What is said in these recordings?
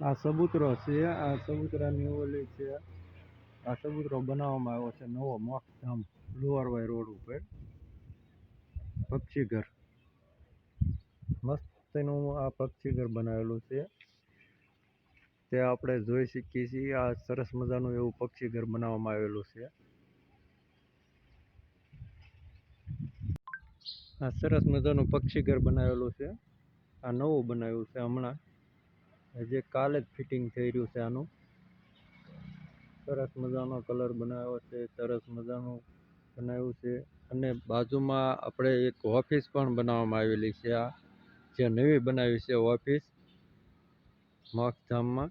આ સબૂતરો છે, આ સબૂતરાની ઓલી છે. આ સબૂતરો બનાવવામાં આવ્યો છે નવો મોક્ષધામ લુવારવાઈ રોડ ઉપર. પક્ષીઘર. મસ્ત એનું આ પક્ષીઘર બનાવેલું છે. તે આપણે જોઈ શકીએ છીએ, આ સરસ મજાનું એવું પક્ષીઘર બનાવવામાં આવેલું છે. આ સરસ મજાનું પક્ષીઘર બનાવેલું છે. આ નવું બનાવ્યું છે હમણાં. જે કાલે જ ફિટિંગ થઈ રહ્યું છે આનું. સરસ મજાનો કલર બનાવ્યો છે, સરસ મજાનું બનાવ્યું છે. અને બાજુમાં આપણે એક ઓફિસ પણ બનાવવામાં આવેલી છે આ. જે નવી બનાવી છે ઓફિસ મોક્ષધામમાં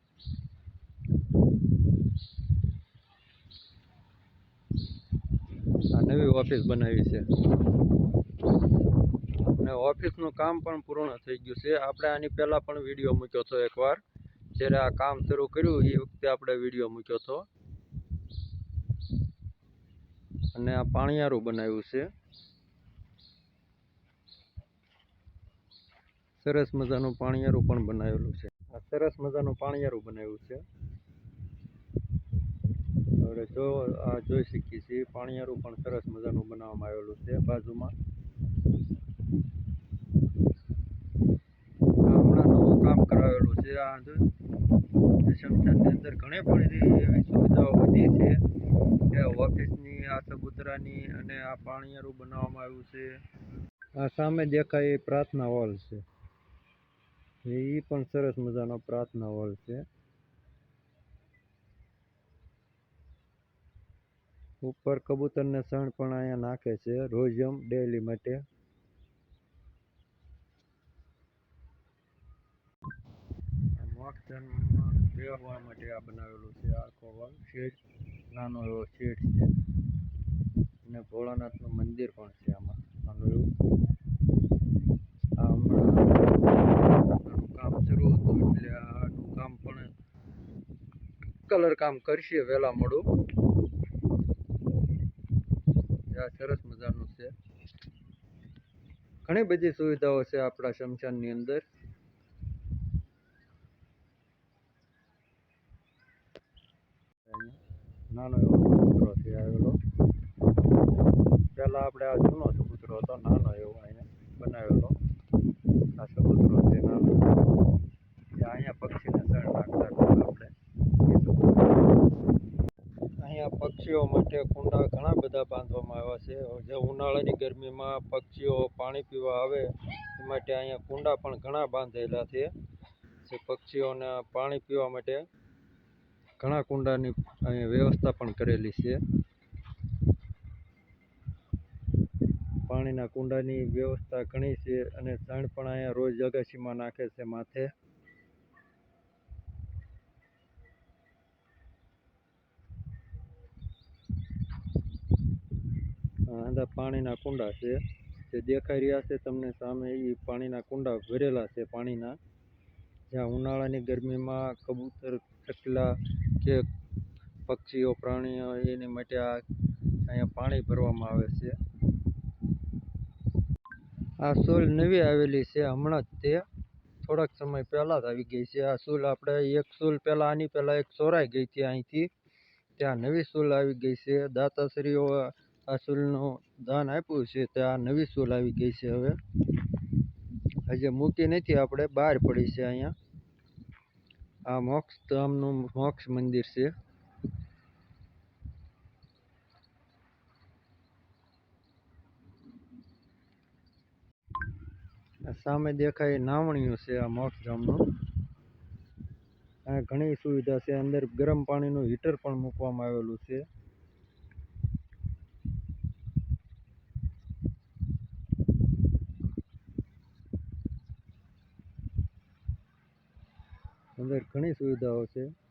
આ નવી ઓફિસ બનાવી છે. અને ઓફિસનું કામ પણ પૂર્ણ થઈ ગયું છે. આપણે આની પહેલાં પણ વીડિયો મૂક્યો હતો એકવાર. જ્યારે આ કામ શરૂ કર્યું એ વખતે આપણે વીડિયો મૂક્યો હતો. અને આ પાણીયારું બનાવ્યું છે. સરસ મજાનું પાણીયારું પણ બનાવેલું છે. આ સરસ મજાનું પાણીયારું બનાવ્યું છે. હવે જો આ જોઈ શકીએ છીએ, પાણિયારું પણ સરસ મજાનું બનાવવામાં આવેલું છે. બાજુમાં આ હમણાં નવું કામ સામે દેખાય એ પ્રાર્થના હોલ છે. એ પણ સરસ મજાનો પ્રાર્થના હોલ છે. ઉપર કબૂતરને સણ પણ અહીંયા નાખે છે. રોજમ, ડેલી માટે. મોક્ષધામમાં રહેવા માટે આ બનાવેલું છે આખો હોલ શેડ, નાનો એવો શેડ છે. અને ભોળાનાથનું મંદિર પણ છે આમાં, નાનું એવું. આનું કામ શરૂ હતું એટલે આનું કામ પણ કલર કામ કરશે વહેલા મોડું. આ સરસ મજાનું છે. ઘણી બધી સુવિધાઓ છે આપણા શમશાનની અંદર. નાનો એવો ચબૂતરો છે આવેલો. પહેલાં આપણે આ જૂનો ચબૂતરો હતો, નાનો એવો અહીંયા બનાવેલો. આ ચબૂતરો છે નાનો. અહીંયા પક્ષીને શરણ નાખતા આપણે. અહીંયા પક્ષીઓ માટે કુંડા ઘણા બધા બાંધવામાં આવ્યા છે. જે ઉનાળાની ગરમીમાં પક્ષીઓ પાણી પીવા આવે, એ માટે અહીંયા કુંડા પણ ઘણા બાંધેલા છે. જે પક્ષીઓને પાણી પીવા માટે ઘણા કુંડાની અહીંયા વ્યવસ્થા પણ કરેલી છે. પાણીના કુંડાની વ્યવસ્થા ઘણી છે અને છાણ પણ અહીંયા રોજ અગાશીમાં નાખે છે માથે. આ પાણીના કુંડા છે. જે દેખાઈ રહ્યા છે તમને સામે એ પાણીના કુંડા ભરેલા છે પાણીના. જ્યાં ઉનાળાની ગરમીમાં કબૂતર ચકલા કે પક્ષીઓ, પ્રાણીઓ એની માટે આ અહીંયા પાણી ભરવામાં આવે છે. આ સોલ નવી આવેલી છે. હમણાં જ તે થોડાક સમય પહેલાં જ આવી ગઈ છે. આ સૂલ આપણે એક સૂલ પહેલાં, આની પહેલાં એક ચોરાઈ ગઈ હતી અહીંથી. ત્યાં નવી સૂલ આવી ગઈ છે. દાતાશ્રીઓ આ સૂલનું દાન આપ્યું છે. ત્યાં નવી સૂલ આવી ગઈ છે હવે. હજી મૂકી નથી આપણે. બહાર પડી છે અહીંયા. આ મોક્ષ ધામનું મોક્ષ મંદિર છે. સામે દેખાય નાવણીયું છે આ મોક્ષધામનું આ ઘણી સુવિધા છે. અંદર ગરમ પાણીનું હીટર પણ મૂકવામાં આવેલું છે. અંદર ઘણી સુવિધાઓ છે.